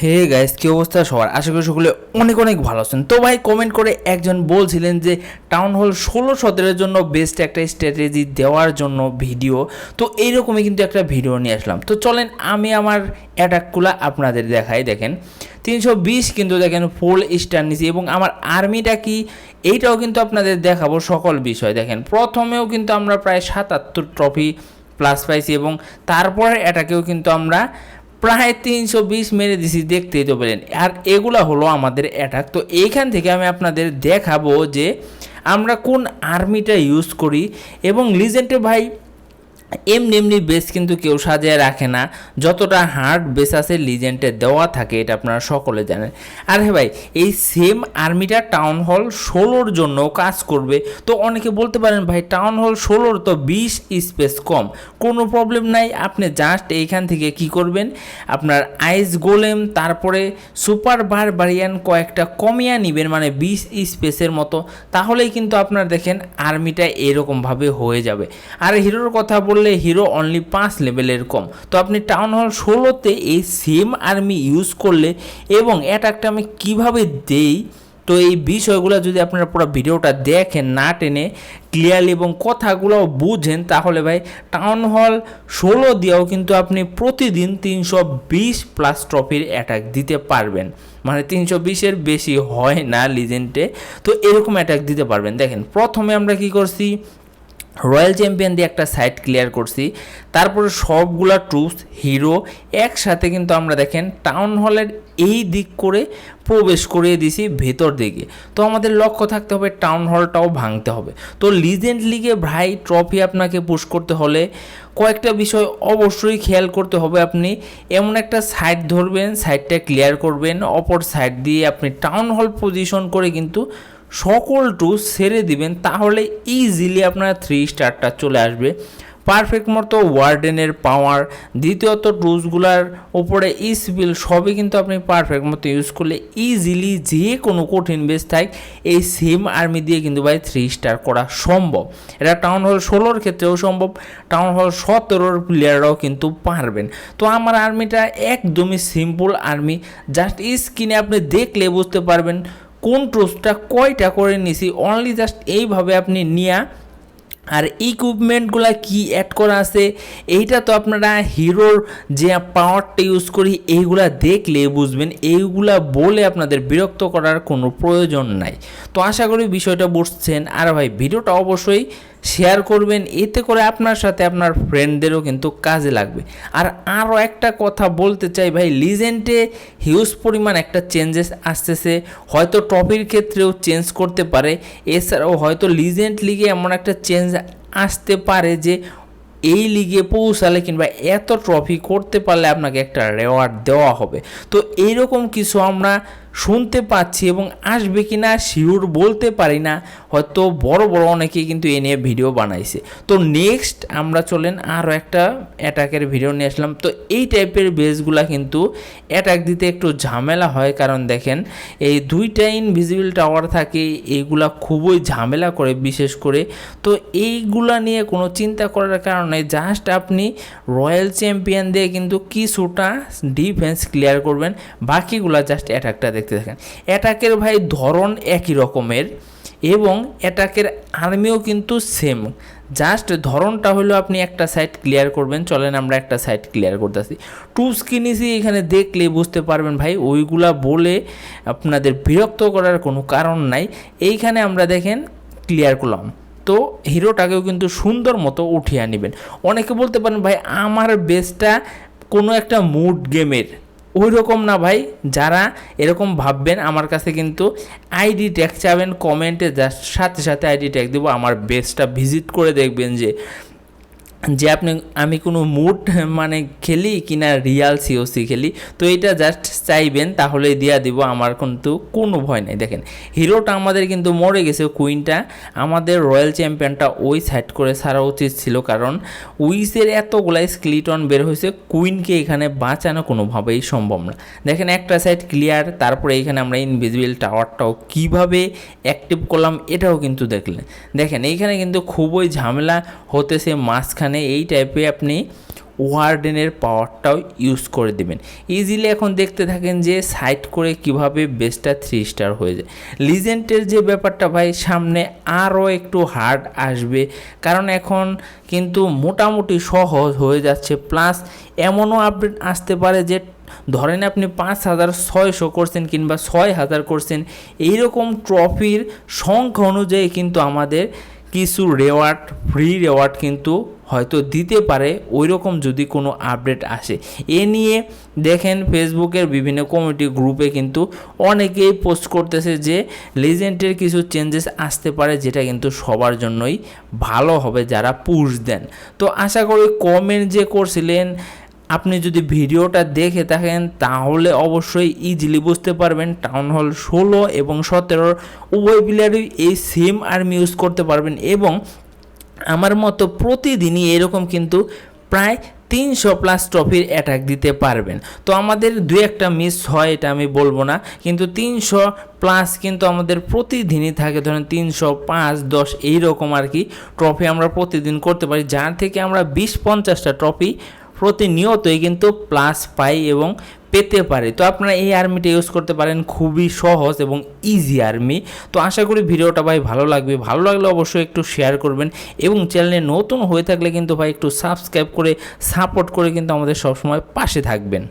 Hey guys কি অবস্থা সবার? আশা করি সকলে অনেক অনেক ভালো আছেন। তো ভাই কমেন্ট করে একজন বলছিলেন যে টাউন হল ষোলো সতেরোর জন্য বেস্ট একটা স্ট্র্যাটেজি দেওয়ার জন্য ভিডিও তো এইরকমই কিন্তু একটা ভিডিও নিয়ে আসলাম। তো চলেন আমি আমার অ্যাটাকগুলো আপনাদের দেখাই, দেখেন। তিনশো বিশ কিন্তু দেখেন ফুল স্টার নিছি এবং আমার আর্মিটা কি, এইটাও কিন্তু আপনাদের দেখাবো সকল বিষয়, দেখেন। প্রথমেও কিন্তু আমরা প্রায় সাতাত্তর ট্রফি প্লাস পাইছি এবং তারপরে এটাকেও কিন্তু আমরা প্রায় তিনশো বিশ মেরে দিছি দেখতেই তো পেলেন। আর এগুলো হলো আমাদের অ্যাটাক তো এইখান থেকে আমি আপনাদের দেখাবো যে আমরা কোন আর্মিটা ইউজ করি এবং লিজেন্টে ভাই এমনি এমনি বেস কিন্তু কেউ সাজিয়ে রাখে না। যতটা হার্ড বেস আছে লিজেন্ডে দেওয়া থাকে, এটা আপনারা সকলে জানেন। আর হ্যাঁ ভাই, এই সেম আর্মিটা টাউন হল ষোলোর জন্য কাজ করবে। তো অনেকে বলতে পারেন, ভাই, টাউন হল ষোলোর তো বিশ স্পেস কম। কোনো প্রবলেম নাই, আপনি জাস্ট এইখান থেকে কি করবেন? আপনার আইস গোলেম, তারপরে সুপার বার বারিয়ান কয়েকটা কমিয়া নিবেন মানে বিশ স্পেসের মতো। তাহলেই কিন্তু আপনার দেখেন, আর্মিটা এরকমভাবে হয়ে যাবে। আর হিরোর কথা বললে হিরো অনলি পাঁচ লেভেলের কম। তো আপনি টাউন হল ষোলোতে এই সেম আর্মি ইউজ করলে এবং অ্যাটাকটা আমি কীভাবে দেই, তো এই বিষয়গুলো যদি আপনারা পুরো ভিডিওটা দেখেন, না টেনে ক্লিয়ারলি এবং কথাগুলো বুঝেন, তাহলে ভাই টাউন হল ষোলো দিয়েও কিন্তু আপনি প্রতিদিন তিনশো বিশ প্লাস ট্রফির অ্যাটাক দিতে পারবেন। মানে তিনশো বিশের বেশি হয় না লিজেন্ডে তো এরকম অ্যাটাক দিতে পারবেন। দেখেন, প্রথমে আমরা কি করছি? রয়্যাল চ্যাম্পিয়ন দিয়ে একটা সাইট ক্লিয়ার করছি। তারপরে সবগুলা ট্রুপস, হিরো, একসাথে কিন্তু আমরা দেখেন টাউন হলের এই দিক করে প্রবেশ করিয়ে দিছি ভেতর দিকে। তো আমাদের লক্ষ্য থাকতে হবে টাউন হলটাও ভাঙতে হবে। তো লিজেন্ড লিগে ভাই ট্রফি আপনাকে পুশ করতে হলে কয়েকটা বিষয় অবশ্যই খেয়াল করতে হবে আপনি। এমন একটা সাইড ধরবেন সাইডটা ক্লিয়ার করবেন, অপর সাইড দিয়ে আপনি টাউন হল পজিশন করে কিন্তু সকল টুস সেরে দিবেন, তাহলে ইজিলি আপনার থ্রি স্টারটা চলে আসবে। পারফেক্ট মতো ওয়ার্ডেনের পাওয়ার দ্বিতীয়ত টুলসগুলার উপরে স্পিল সবই কিন্তু আপনি পারফেক্ট মতো ইউজ করলে ইজিলি যে কোনো কঠিন বেস থাক, এই সেম আর্মি দিয়ে কিন্তু ভাই থ্রি স্টার করা সম্ভব। এটা টাউন হল ষোলোর ক্ষেত্রেও সম্ভব টাউন হল সতেরোর প্লেয়াররাও কিন্তু পারবেন। তো আমার আর্মিটা একদমই সিম্পল আর্মি জাস্ট স্ক্রিনে আপনি দেখলে বুঝতে পারবেন কোন ট্রুপসটা কয়টা করে নিছি? অনলি জাস্ট এইভাবে আপনি নিয়া আর ইকুইপমেন্টগুলো কি অ্যাড করা আছে, এইটা তো আপনারা হিরোর যে পাওয়ারটা ইউজ করি, এইগুলা দেখলে বুঝবেন, এইগুলা বলে আপনাদের বিরক্ত করার কোনো প্রয়োজন নাই। তো আশা করি বিষয়টা বুঝছেন। আর ভাই, ভিডিওটা অবশ্যই শেয়ার করবেন, এতে করে আপনার সাথে আপনার ফ্রেন্ডদেরও কিন্তু কাজে লাগবে। আর আরও একটা কথা বলতে চাই ভাই লিজেন্ডে হিউজ পরিমাণ একটা চেঞ্জেস আসতেছে, হয়তো টপির ক্ষেত্রেও চেঞ্জ করতে পারে, এছাড়াও হয়তো লিজেন্ড লিগে এমন একটা চেঞ্জ আসতে পারে যে এই লিগে পৌঁছালে কিংবা এত ট্রফি করতে পারলে আপনাকে একটা রেওয়ার্ড দেওয়া হবে। তো এইরকম কিছু আমরা শুনতে পাচ্ছি এবং আসবে কি না শিওর বলতে পারি না, হয়তো বড় বড় অনেকেই কিন্তু এ নিয়ে ভিডিও বানাইছে। তো নেক্সট আমরা চলেন আরও একটা অ্যাটাকের ভিডিও নিয়ে আসলাম। তো এই টাইপের বেসগুলা কিন্তু অ্যাটাক দিতে একটু ঝামেলা হয়, কারণ দেখেন এই দুইটা ইনভিজিবল টাওয়ার থাকে এইগুলা খুবই ঝামেলা করে বিশেষ করে। তো এইগুলা নিয়ে কোনো চিন্তা করার কারণে জাস্ট আপনি রয়্যাল চ্যাম্পিয়ন দিয়ে কিন্তু কিছুটা ডিফেন্স ক্লিয়ার করবেন, বাকিগুলা জাস্ট অ্যাটাকটা দেখতে থাকেন অ্যাটাকের ভাই ধরন একই রকমের এবং অ্যাটাকের আর্মিও কিন্তু সেম জাস্ট ধরনটা হলো আপনি একটা সাইট ক্লিয়ার করবেন, চলেন আমরা একটা সাইট ক্লিয়ার করতেছি। টুস কিনেছি এখানে দেখলে বুঝতে পারবেন ভাই, ওইগুলা বলে আপনাদের বিরক্ত করার কোনো কারণ নাই। এইখানে আমরা দেখেন ক্লিয়ার করলাম। তো হিরোটাকেও কিন্তু সুন্দর মতো উঠিয়ে নেবেন অনেকে বলতে পারেন ভাই, আমার বেসটা কোনো একটা মুড গেমের ওই রকম না ভাই, যারা এরকম ভাববেন আমার কাছে কিন্তু আইডি ট্যাগ চাবেন কমেন্টে সাথে সাথে আইডি ট্যাগ দেবো, আমার বেসটা ভিজিট করে দেখবেন যে যে আপনি, আমি কোনো মুড মানে খেলি কিনা রিয়াল সিওসি খেলি, তো এটা জাস্ট চাইবেন, তাহলেই দিয়া দিব, আমার কিন্তু কোনো ভয় নেই। দেখেন, হিরোটা আমাদের কিন্তু মরে গেছে কুইনটা আমাদের রয়্যাল চ্যাম্পিয়নটা ওই সাইড করে ছাড়া উচিত ছিল, কারণ উইসের এতগুলা স্ক্লিটন বের হয়েছে কুইনকে এখানে বাঁচানো কোনোভাবেই সম্ভব না। দেখেন, একটা সাইড ক্লিয়ার তারপরে এখানে আমরা ইনভিজিবল টাওয়ারটাও কীভাবে অ্যাক্টিভ করলাম, এটাও কিন্তু দেখলেন। দেখেন এইখানে কিন্তু খুবই ঝামেলা হতেছে, মাঝখানে এই টাইপে আপনি ওয়ার্ডেনের পাওয়ারটাও ইউজ করে দেবেন। ইজিলি এখন দেখতে থাকেন যে সাইট করে কীভাবে বেসটা থ্রি স্টার হয়ে যায়। লিজেন্টের যে ব্যাপারটা ভাই, সামনে আরও একটু হার্ড আসবে। কারণ এখন কিন্তু মোটামুটি সহজ হয়ে যাচ্ছে। প্লাস এমনও আপডেট আসতে পারে যে ধরেন আপনি পাঁচ হাজার ছয়শো করছেন কিংবা ছয় হাজার করছেন, এইরকম ট্রফির সংখ্যা অনুযায়ী কিন্তু আমাদের কিছু রেওয়ার্ড ফ্রি রেওয়ার্ড কিন্তু হয়তো দিতে পারে ওই রকম যদি কোনো আপডেট আসে। এ নিয়ে দেখেন ফেসবুকের বিভিন্ন কমিটি গ্রুপে কিন্তু অনেকেই পোস্ট করতেছে যে লেজেন্ডের কিছু চেঞ্জেস আসতে পারে যেটা কিন্তু সবার জন্যই ভালো হবে যারা পুশ দেন। তো আশা করি কমেন্ট যে করছিলেন, আপনি যদি ভিডিওটা দেখে থাকেন তাহলে অবশ্যই ইজিলি বুঝতে পারবেন টাউন হল ষোলো এবং সতেরোর উভয় প্লেয়ারই এই সেম আর্মি ইউজ করতে পারবেন এবং আমার মতো প্রতিদিনই এরকম কিন্তু প্রায় তিনশো প্লাস ট্রফির অ্যাটাক দিতে পারবেন। তো আমাদের দু একটা মিস হয়, এটা আমি বলব না। কিন্তু তিনশো প্লাস কিন্তু আমাদের প্রতিদিনই থাকে, ধরেন তিনশো পাঁচ, দশ, এইরকম আর কি ট্রফি আমরা প্রতিদিন করতে পারি। যার থেকে আমরা বিশ পঞ্চাশটা ট্রফি প্রতিনিয়তই কিন্তু প্লাস পাই এবং পেতে পারে। তো আপনারা এই আর্মিটা ইউজ করতে পারেন, খুবই সহজ এবং ইজি আর্মি। তো আশা করি ভিডিওটা ভাই ভালো লাগবে। ভালো লাগলে অবশ্যই একটু শেয়ার করবেন এবং চ্যানেলে নতুন হয়ে থাকলে কিন্তু ভাই একটু সাবস্ক্রাইব করে সাপোর্ট করে কিন্তু আমাদের সবসময় পাশে থাকবেন।